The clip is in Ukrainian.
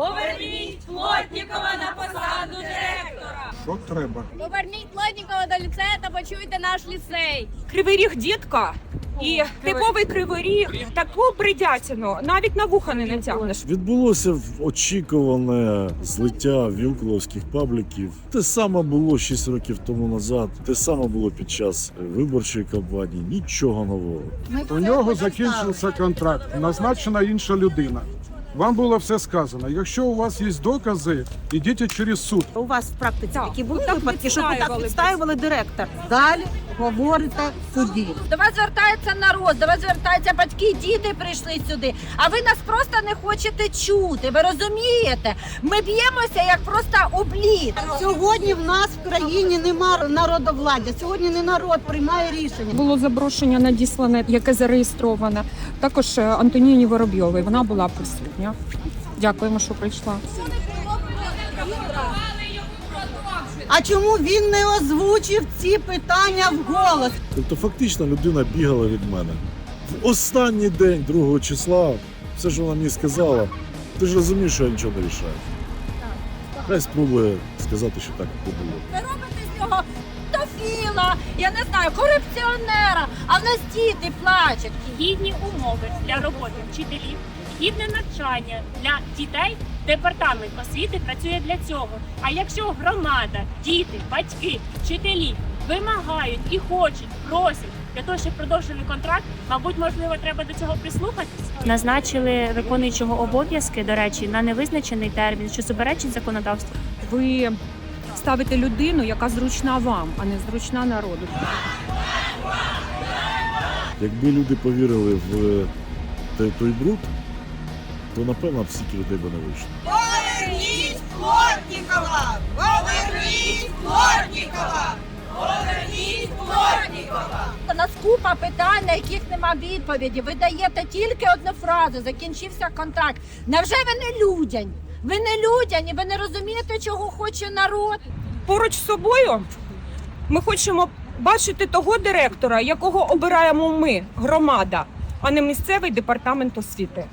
Поверніть Плотнікова на посаду директора. Що треба? Поверніть Плотнікова до ліцею та почуйте наш ліцей. Кривий ріг дітка і типовий кривий ріг таку бредятину навіть на вуха не натягнеш. Відбулося очікуване злиття вілкуловських пабліків. Те саме було 6 років тому назад. Те саме було під час виборчої кампанії. Нічого нового. У нього закінчився контракт, назначена інша людина. Вам було все сказано. Якщо у вас є докази, ідіть через суд. У вас в практиці Так, які були так випадки, що ви так відстаювали. відстаювали директор? Далі говорите в суді. До вас звертається народ, до вас звертаються батьки, діти прийшли сюди. А ви нас просто не хочете чути. Ви розумієте? Ми б'ємося як просто облід. Сьогодні в нас в країні нема народовладдя. Сьогодні не народ приймає рішення. Було запрошення надіслане, яке зареєстроване. Також е, Антоніні Воробйовій. Вона була присутня. Дякуємо, що прийшла. А чому він не озвучив ці питання вголос? Тобто, фактично, людина бігала від мене. В останній день, 2 числа, все, що вона мені сказала, ти ж розумієш, що я нічого не рішаю. Хай спробує сказати, що так не було. Ви робите з нього дофіла, я не знаю, корупціонера. А в нас діти плачуть. гідні умови для роботи вчителів, гідне навчання для дітей. Департамент освіти працює для цього. А якщо громада, діти, батьки, вчителі вимагають і хочуть, просять для того, щоб продовжили контракт, мабуть, можливо, треба до цього прислухатись. Назначили виконуючого обов'язки, до речі, на невизначений термін, що суперечить законодавству. Ви ставите людину, яка зручна вам, а не зручна народу. Якби люди повірили в той, той бруд, то напевно б стільки людей би не вийшло. Поверніть Плотнікова! Поверніть Плотнікова! Поверніть Плотнікова! У нас купа питань, на яких нема відповіді. Ви даєте тільки одну фразу, закінчився контракт. Невже ви не людяні? Ви не людяні, ви не розумієте, чого хоче народ. Поруч з собою ми хочемо бачити того директора, якого обираємо ми, громада, а не місцевий департамент освіти.